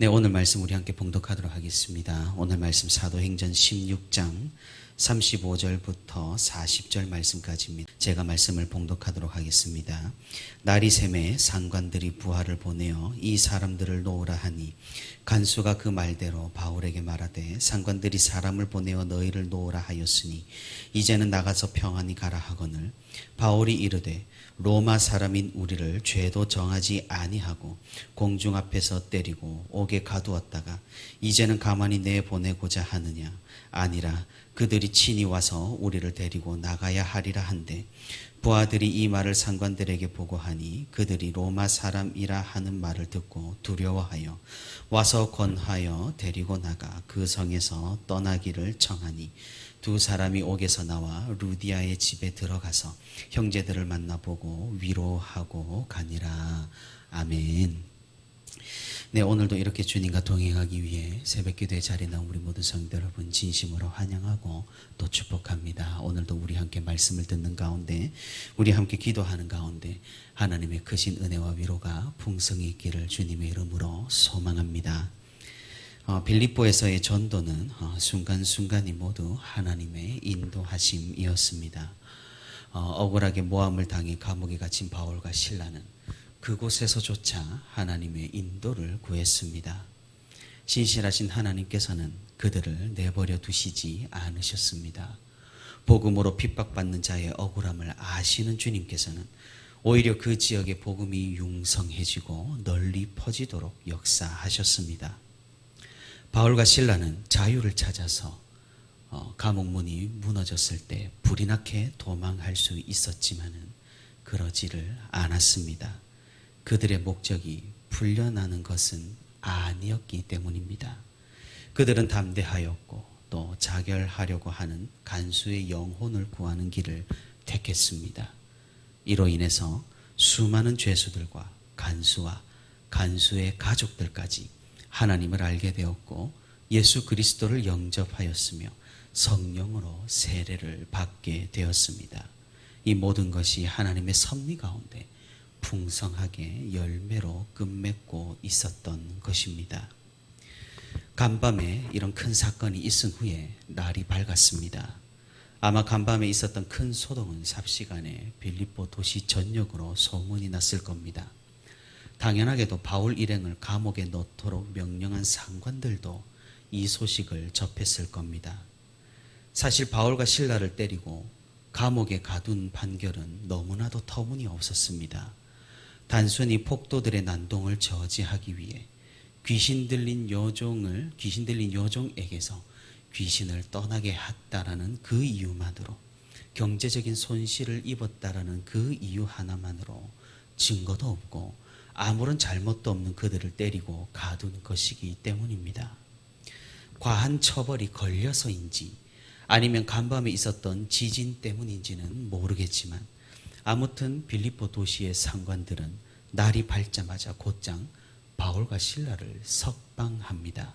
네, 오늘 말씀 우리 함께 봉독하도록 하겠습니다. 오늘 말씀 사도행전 16장 35절부터 40절 말씀까지입니다. 제가 말씀을 봉독하도록 하겠습니다. 날이 샘에 상관들이 부하를 보내어 이 사람들을 놓으라 하니 간수가 그 말대로 바울에게 말하되 상관들이 사람을 보내어 너희를 놓으라 하였으니 이제는 나가서 평안히 가라 하거늘 바울이 이르되 로마 사람인 우리를 죄도 정하지 아니하고 공중 앞에서 때리고 옥에 가두었다가 이제는 가만히 내보내고자 하느냐? 아니라 그들이 친히 와서 우리를 데리고 나가야 하리라 한데 부하들이 이 말을 상관들에게 보고하니 그들이 로마 사람이라 하는 말을 듣고 두려워하여 와서 권하여 데리고 나가 그 성에서 떠나기를 청하니 두 사람이 옥에서 나와 루디아의 집에 들어가서 형제들을 만나보고 위로하고 가니라. 아멘. 네, 오늘도 이렇게 주님과 동행하기 위해 새벽 기도의 자리에 나온 우리 모든 성도 여러분 진심으로 환영하고 또 축복합니다. 오늘도 우리 함께 말씀을 듣는 가운데 우리 함께 기도하는 가운데 하나님의 크신 은혜와 위로가 풍성히 있기를 주님의 이름으로 소망합니다. 어, 빌립보에서의 전도는 어, 순간순간이 모두 하나님의 인도하심이었습니다. 어, 억울하게 모함을 당해 감옥에 갇힌 바울과 신라는 그곳에서조차 하나님의 인도를 구했습니다. 신실하신 하나님께서는 그들을 내버려 두시지 않으셨습니다. 복음으로 핍박받는 자의 억울함을 아시는 주님께서는 오히려 그 지역의 복음이 융성해지고 널리 퍼지도록 역사하셨습니다. 바울과 신라는 자유를 찾아서 어, 감옥 문이 무너졌을 때 불이 나게 도망할 수 있었지만은 그러지를 않았습니다. 그들의 목적이 풀려나는 것은 아니었기 때문입니다. 그들은 담대하였고 또 자결하려고 하는 간수의 영혼을 구하는 길을 택했습니다. 이로 인해서 수많은 죄수들과 간수와 간수의 가족들까지 하나님을 알게 되었고 예수 그리스도를 영접하였으며 성령으로 세례를 받게 되었습니다. 이 모든 것이 하나님의 섭리 가운데 풍성하게 열매로 끝맺고 있었던 것입니다. 간밤에 이런 큰 사건이 있은 후에 날이 밝았습니다. 아마 간밤에 있었던 큰 소동은 삽시간에 빌립보 도시 전역으로 소문이 났을 겁니다. 당연하게도 바울 일행을 감옥에 넣도록 명령한 상관들도 이 소식을 접했을 겁니다. 사실 바울과 신라를 때리고 감옥에 가둔 판결은 너무나도 터무니없었습니다. 단순히 폭도들의 난동을 저지하기 위해 귀신 들린 여종을 귀신 들린 여종에게서 귀신을 떠나게 했다라는 그 이유만으로 경제적인 손실을 입었다라는 그 이유 하나만으로 증거도 없고 아무런 잘못도 없는 그들을 때리고 가둔 것이기 때문입니다. 과한 처벌이 걸려서인지 아니면 간밤에 있었던 지진 때문인지는 모르겠지만 아무튼 빌립보 도시의 상관들은 날이 밝자마자 곧장 바울과 신라를 석방합니다.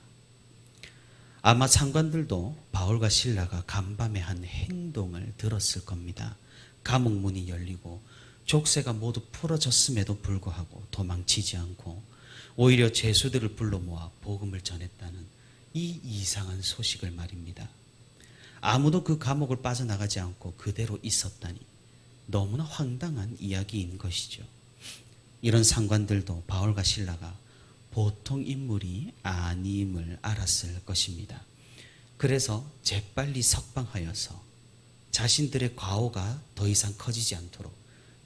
아마 상관들도 바울과 신라가 간밤에 한 행동을 들었을 겁니다. 감옥 문이 열리고 족쇄가 모두 풀어졌음에도 불구하고 도망치지 않고 오히려 죄수들을 불러 모아 복음을 전했다는 이 이상한 소식을 말입니다. 아무도 그 감옥을 빠져나가지 않고 그대로 있었다니 너무나 황당한 이야기인 것이죠. 이런 상관들도 바울과 신라가 보통 인물이 아님을 알았을 것입니다. 그래서 재빨리 석방하여서 자신들의 과오가 더 이상 커지지 않도록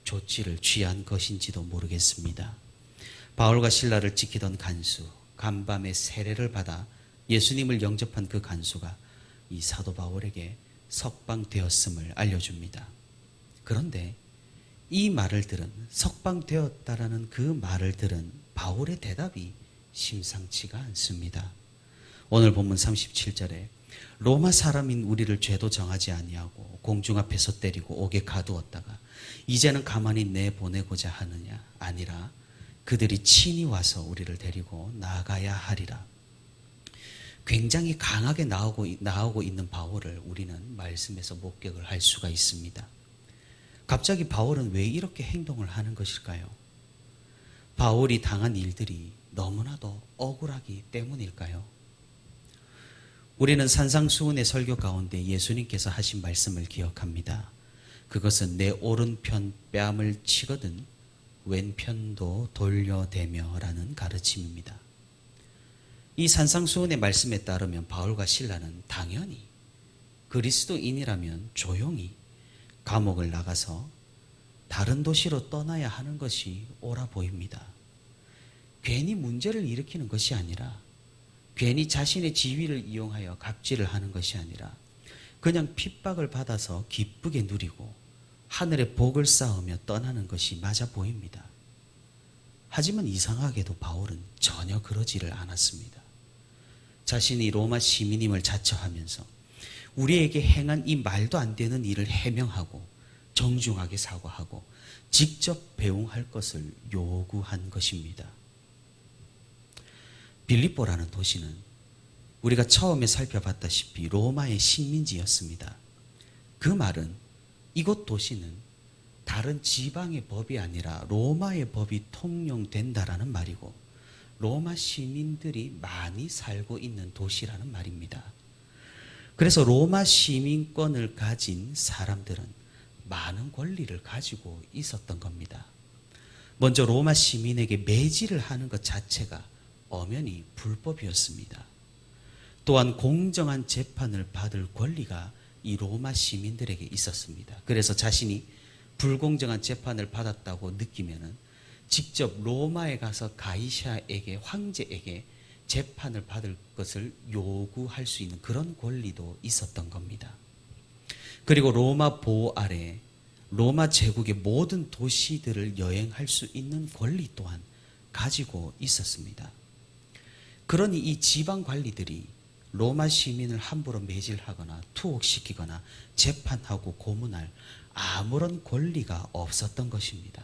조치를 취한 것인지도 모르겠습니다. 바울과 신라를 지키던 간수, 간밤에 세례를 받아 예수님을 영접한 그 간수가 이 사도 바울에게 석방되었음을 알려줍니다. 그런데 이 말을 들은 석방되었다라는 그 말을 들은 바울의 대답이 심상치가 않습니다. 오늘 본문 37절에 로마 사람인 우리를 죄도 정하지 아니하고 공중 앞에서 때리고 옥에 가두었다가 이제는 가만히 내보내고자 하느냐 아니라 그들이 친히 와서 우리를 데리고 나가야 하리라. 굉장히 강하게 나오고, 나오고 있는 바울을 우리는 말씀에서 목격을 할 수가 있습니다. 갑자기 바울은 왜 이렇게 행동을 하는 것일까요? 바울이 당한 일들이 너무나도 억울하기 때문일까요? 우리는 산상수훈의 설교 가운데 예수님께서 하신 말씀을 기억합니다. 그것은 내 오른편 뺨을 치거든 왼편도 돌려대며라는 가르침입니다. 이 산상수훈의 말씀에 따르면 바울과 신라는 당연히 그리스도인이라면 조용히 감옥을 나가서 다른 도시로 떠나야 하는 것이 옳아 보입니다. 괜히 문제를 일으키는 것이 아니라 괜히 자신의 지위를 이용하여 갑질을 하는 것이 아니라 그냥 핍박을 받아서 기쁘게 누리고 하늘의 복을 쌓으며 떠나는 것이 맞아 보입니다. 하지만 이상하게도 바울은 전혀 그러지를 않았습니다. 자신이 로마 시민임을 자처하면서 우리에게 행한 이 말도 안 되는 일을 해명하고 정중하게 사과하고 직접 배웅할 것을 요구한 것입니다. 빌립보라는 도시는 우리가 처음에 살펴봤다시피 로마의 식민지였습니다. 그 말은 이곳 도시는 다른 지방의 법이 아니라 로마의 법이 통용된다라는 말이고 로마 시민들이 많이 살고 있는 도시라는 말입니다. 그래서 로마 시민권을 가진 사람들은 많은 권리를 가지고 있었던 겁니다. 먼저 로마 시민에게 매질을 하는 것 자체가 엄연히 불법이었습니다. 또한 공정한 재판을 받을 권리가 이 로마 시민들에게 있었습니다. 그래서 자신이 불공정한 재판을 받았다고 느끼면은 직접 로마에 가서 가이샤에게 황제에게 재판을 받을 것을 요구할 수 있는 그런 권리도 있었던 겁니다. 그리고 로마 보호 아래 로마 제국의 모든 도시들을 여행할 수 있는 권리 또한 가지고 있었습니다. 그러니 이 지방 관리들이 로마 시민을 함부로 매질하거나 투옥시키거나 재판하고 고문할 아무런 권리가 없었던 것입니다.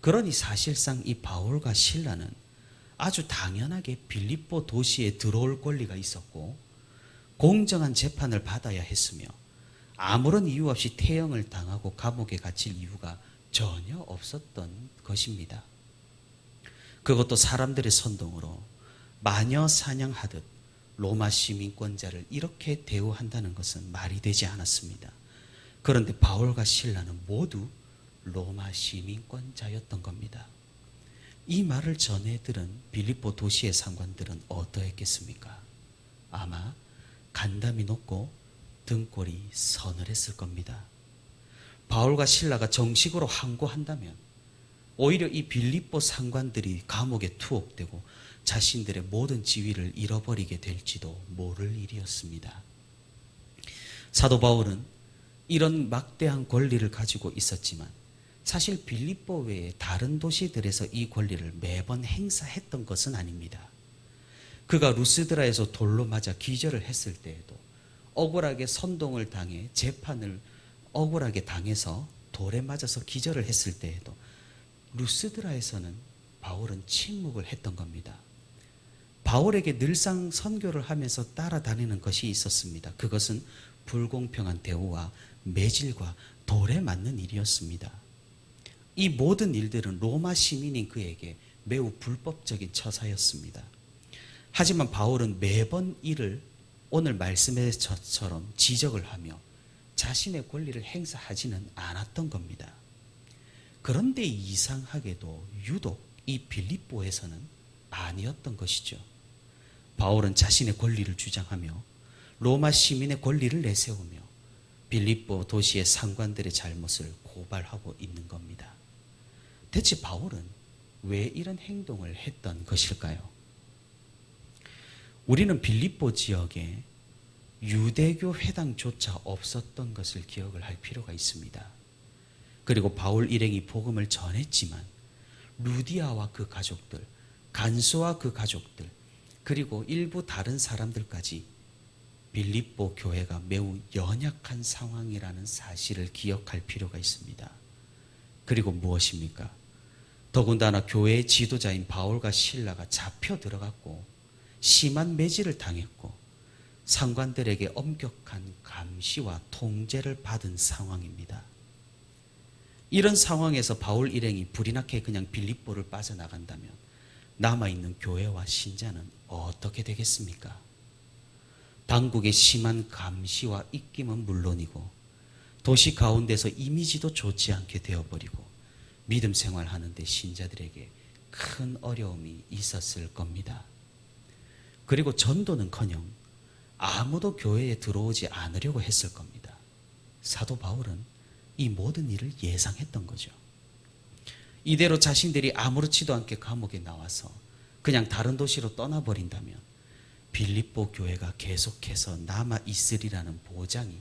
그러니 사실상 이 바울과 신라는 아주 당연하게 빌립보 도시에 들어올 권리가 있었고 공정한 재판을 받아야 했으며 아무런 이유 없이 태형을 당하고 감옥에 갇힐 이유가 전혀 없었던 것입니다. 그것도 사람들의 선동으로 마녀 사냥하듯 로마 시민권자를 이렇게 대우한다는 것은 말이 되지 않았습니다. 그런데 바울과 신라는 모두 로마 시민권자였던 겁니다. 이 말을 전해 들은 빌립보 도시의 상관들은 어떠했겠습니까? 아마 간담이 높고 등골이 서늘했을 겁니다. 바울과 신라가 정식으로 항고한다면 오히려 이 빌립보 상관들이 감옥에 투옥되고 자신들의 모든 지위를 잃어버리게 될지도 모를 일이었습니다. 사도 바울은 이런 막대한 권리를 가지고 있었지만 사실 빌립보 외에 다른 도시들에서 이 권리를 매번 행사했던 것은 아닙니다. 그가 루스드라에서 돌로 맞아 기절을 했을 때에도 억울하게 선동을 당해 재판을 억울하게 당해서 돌에 맞아서 기절을 했을 때에도 루스드라에서는 바울은 침묵을 했던 겁니다. 바울에게 늘상 선교를 하면서 따라다니는 것이 있었습니다. 그것은 불공평한 대우와 매질과 돌에 맞는 일이었습니다. 이 모든 일들은 로마 시민인 그에게 매우 불법적인 처사였습니다. 하지만 바울은 매번 이를 오늘 말씀에서처럼 지적을 하며 자신의 권리를 행사하지는 않았던 겁니다. 그런데 이상하게도 유독 이 빌립보에서는 아니었던 것이죠. 바울은 자신의 권리를 주장하며 로마 시민의 권리를 내세우며 빌립보 도시의 상관들의 잘못을 고발하고 있는 겁니다. 대체 바울은 왜 이런 행동을 했던 것일까요? 우리는 빌립보 지역에 유대교 회당조차 없었던 것을 기억을 할 필요가 있습니다. 그리고 바울 일행이 복음을 전했지만 루디아와 그 가족들, 간소와 그 가족들, 그리고 일부 다른 사람들까지 빌립보 교회가 매우 연약한 상황이라는 사실을 기억할 필요가 있습니다. 그리고 무엇입니까? 더군다나 교회의 지도자인 바울과 신라가 잡혀 들어갔고 심한 매질을 당했고 상관들에게 엄격한 감시와 통제를 받은 상황입니다. 이런 상황에서 바울 일행이 불이 나게 그냥 빌립보를 빠져나간다면 남아있는 교회와 신자는 어떻게 되겠습니까? 당국의 심한 감시와 입김은 물론이고 도시 가운데서 이미지도 좋지 않게 되어버리고 믿음 생활하는데 신자들에게 큰 어려움이 있었을 겁니다. 그리고 전도는커녕 아무도 교회에 들어오지 않으려고 했을 겁니다. 사도 바울은 이 모든 일을 예상했던 거죠. 이대로 자신들이 아무렇지도 않게 감옥에 나와서 그냥 다른 도시로 떠나버린다면 빌립보 교회가 계속해서 남아 있으리라는 보장이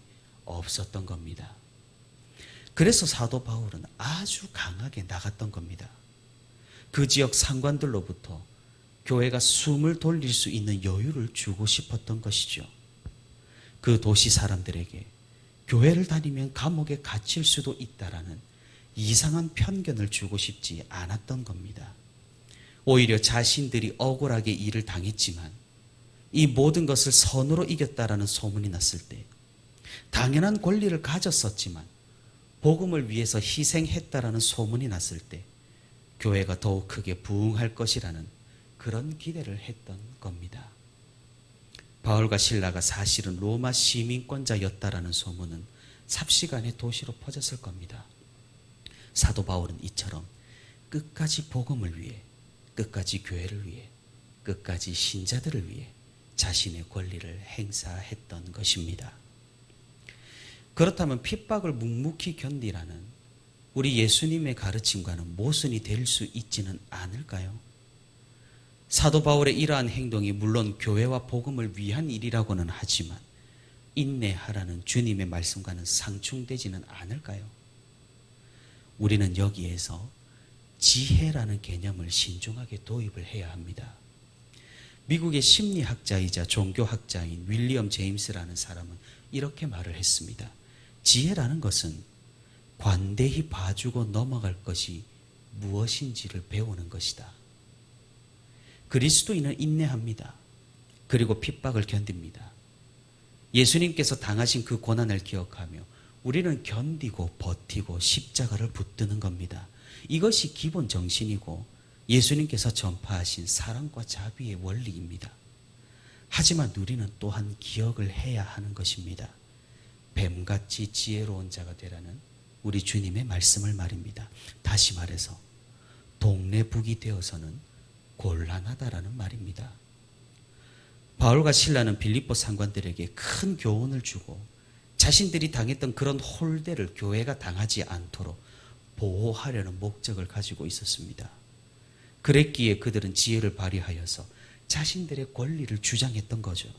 없었던 겁니다. 그래서 사도 바울은 아주 강하게 나갔던 겁니다. 그 지역 상관들로부터 교회가 숨을 돌릴 수 있는 여유를 주고 싶었던 것이죠. 그 도시 사람들에게 교회를 다니면 감옥에 갇힐 수도 있다라는 이상한 편견을 주고 싶지 않았던 겁니다. 오히려 자신들이 억울하게 일을 당했지만 이 모든 것을 선으로 이겼다라는 소문이 났을 때 당연한 권리를 가졌었지만 복음을 위해서 희생했다라는 소문이 났을 때 교회가 더욱 크게 부흥할 것이라는 그런 기대를 했던 겁니다. 바울과 신라가 사실은 로마 시민권자였다라는 소문은 삽시간에 도시로 퍼졌을 겁니다. 사도 바울은 이처럼 끝까지 복음을 위해, 끝까지 교회를 위해, 끝까지 신자들을 위해 자신의 권리를 행사했던 것입니다. 그렇다면 핍박을 묵묵히 견디라는 우리 예수님의 가르침과는 모순이 될 수 있지는 않을까요? 사도 바울의 이러한 행동이 물론 교회와 복음을 위한 일이라고는 하지만 인내하라는 주님의 말씀과는 상충되지는 않을까요? 우리는 여기에서 지혜라는 개념을 신중하게 도입을 해야 합니다. 미국의 심리학자이자 종교학자인 윌리엄 제임스라는 사람은 이렇게 말을 했습니다. 지혜라는 것은 관대히 봐주고 넘어갈 것이 무엇인지를 배우는 것이다. 그리스도인은 인내합니다. 그리고 핍박을 견딥니다. 예수님께서 당하신 그 고난을 기억하며 우리는 견디고 버티고 십자가를 붙드는 겁니다. 이것이 기본 정신이고 예수님께서 전파하신 사랑과 자비의 원리입니다. 하지만 우리는 또한 기억을 해야 하는 것입니다. 뱀같이 지혜로운 자가 되라는 우리 주님의 말씀을 말입니다. 다시 말해서 동네 북이 되어서는 곤란하다라는 말입니다. 바울과 신라는 빌립보 상관들에게 큰 교훈을 주고 자신들이 당했던 그런 홀대를 교회가 당하지 않도록 보호하려는 목적을 가지고 있었습니다. 그랬기에 그들은 지혜를 발휘하여서 자신들의 권리를 주장했던 거죠.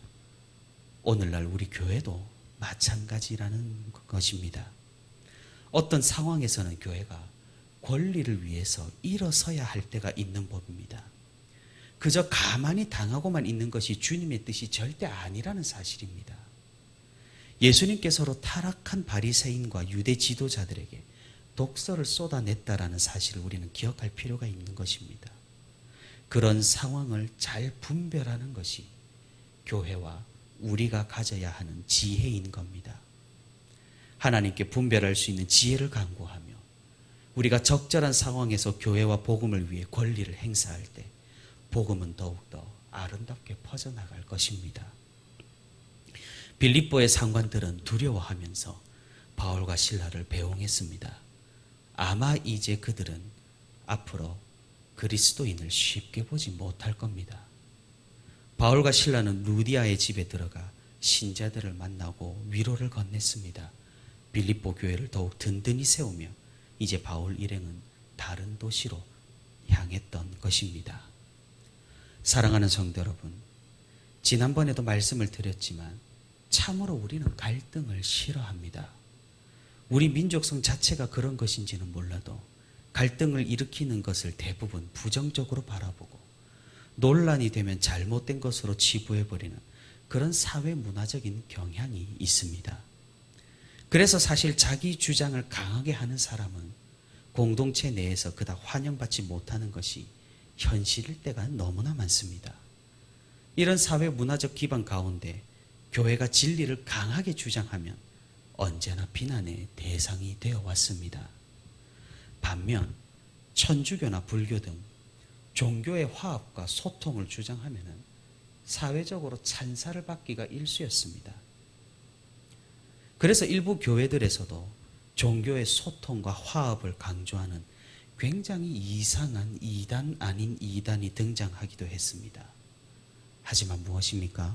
오늘날 우리 교회도 마찬가지라는 것입니다. 어떤 상황에서는 교회가 권리를 위해서 일어서야 할 때가 있는 법입니다. 그저 가만히 당하고만 있는 것이 주님의 뜻이 절대 아니라는 사실입니다. 예수님께서로 타락한 바리새인과 유대 지도자들에게 독서를 쏟아냈다라는 사실을 우리는 기억할 필요가 있는 것입니다. 그런 상황을 잘 분별하는 것이 교회와 우리가 가져야 하는 지혜인 겁니다. 하나님께 분별할 수 있는 지혜를 강구하며 우리가 적절한 상황에서 교회와 복음을 위해 권리를 행사할 때 복음은 더욱더 아름답게 퍼져나갈 것입니다. 빌립보의 상관들은 두려워하면서 바울과 신라를 배웅했습니다. 아마 이제 그들은 앞으로 그리스도인을 쉽게 보지 못할 겁니다. 바울과 신라는 루디아의 집에 들어가 신자들을 만나고 위로를 건넸습니다. 빌립보 교회를 더욱 든든히 세우며 이제 바울 일행은 다른 도시로 향했던 것입니다. 사랑하는 성도 여러분, 지난번에도 말씀을 드렸지만 참으로 우리는 갈등을 싫어합니다. 우리 민족성 자체가 그런 것인지는 몰라도 갈등을 일으키는 것을 대부분 부정적으로 바라보고 논란이 되면 잘못된 것으로 치부해버리는 그런 사회 문화적인 경향이 있습니다. 그래서 사실 자기 주장을 강하게 하는 사람은 공동체 내에서 그닥 환영받지 못하는 것이 현실일 때가 너무나 많습니다. 이런 사회 문화적 기반 가운데 교회가 진리를 강하게 주장하면 언제나 비난의 대상이 되어 왔습니다. 반면 천주교나 불교 등 종교의 화합과 소통을 주장하면은 사회적으로 찬사를 받기가 일쑤였습니다. 그래서 일부 교회들에서도 종교의 소통과 화합을 강조하는 굉장히 이상한 이단 아닌 이단이 등장하기도 했습니다. 하지만 무엇입니까?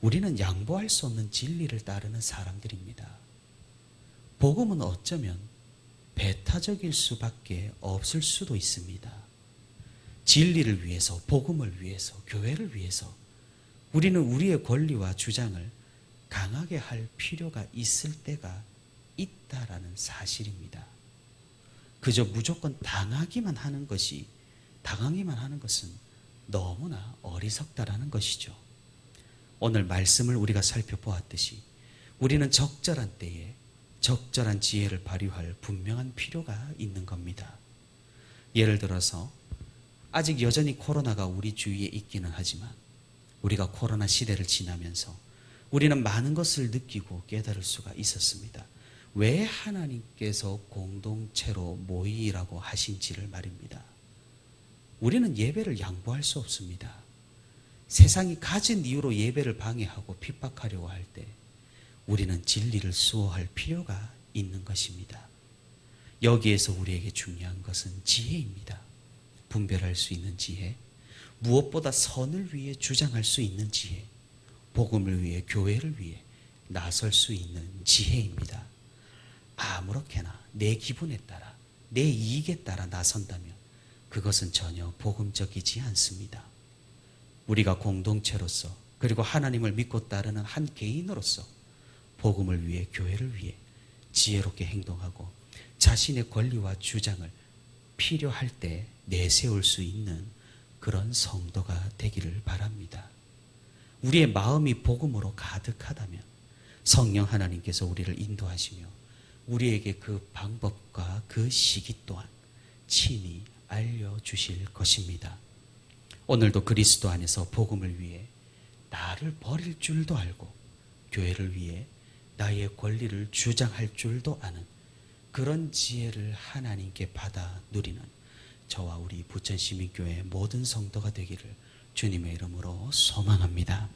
우리는 양보할 수 없는 진리를 따르는 사람들입니다. 복음은 어쩌면 배타적일 수밖에 없을 수도 있습니다. 진리를 위해서, 복음을 위해서, 교회를 위해서 우리는 우리의 권리와 주장을 강하게 할 필요가 있을 때가 있다라는 사실입니다. 그저 무조건 당하기만 하는 것이, 당하기만 하는 것은 너무나 어리석다라는 것이죠. 오늘 말씀을 우리가 살펴보았듯이 우리는 적절한 때에 적절한 지혜를 발휘할 분명한 필요가 있는 겁니다. 예를 들어서 아직 여전히 코로나가 우리 주위에 있기는 하지만 우리가 코로나 시대를 지나면서 우리는 많은 것을 느끼고 깨달을 수가 있었습니다. 왜 하나님께서 공동체로 모이라고 하신지를 말입니다. 우리는 예배를 양보할 수 없습니다. 세상이 가진 이유로 예배를 방해하고 핍박하려고 할 때 우리는 진리를 수호할 필요가 있는 것입니다. 여기에서 우리에게 중요한 것은 지혜입니다. 분별할 수 있는 지혜, 무엇보다 선을 위해 주장할 수 있는 지혜, 복음을 위해 교회를 위해 나설 수 있는 지혜입니다. 아무렇게나 내 기분에 따라 내 이익에 따라 나선다면 그것은 전혀 복음적이지 않습니다. 우리가 공동체로서 그리고 하나님을 믿고 따르는 한 개인으로서 복음을 위해 교회를 위해 지혜롭게 행동하고 자신의 권리와 주장을 필요할 때 내세울 수 있는 그런 성도가 되기를 바랍니다. 우리의 마음이 복음으로 가득하다면 성령 하나님께서 우리를 인도하시며 우리에게 그 방법과 그 시기 또한 친히 알려주실 것입니다. 오늘도 그리스도 안에서 복음을 위해 나를 버릴 줄도 알고 교회를 위해 나의 권리를 주장할 줄도 아는 그런 지혜를 하나님께 받아 누리는 저와 우리 부천시민교회 모든 성도가 되기를 주님의 이름으로 소망합니다.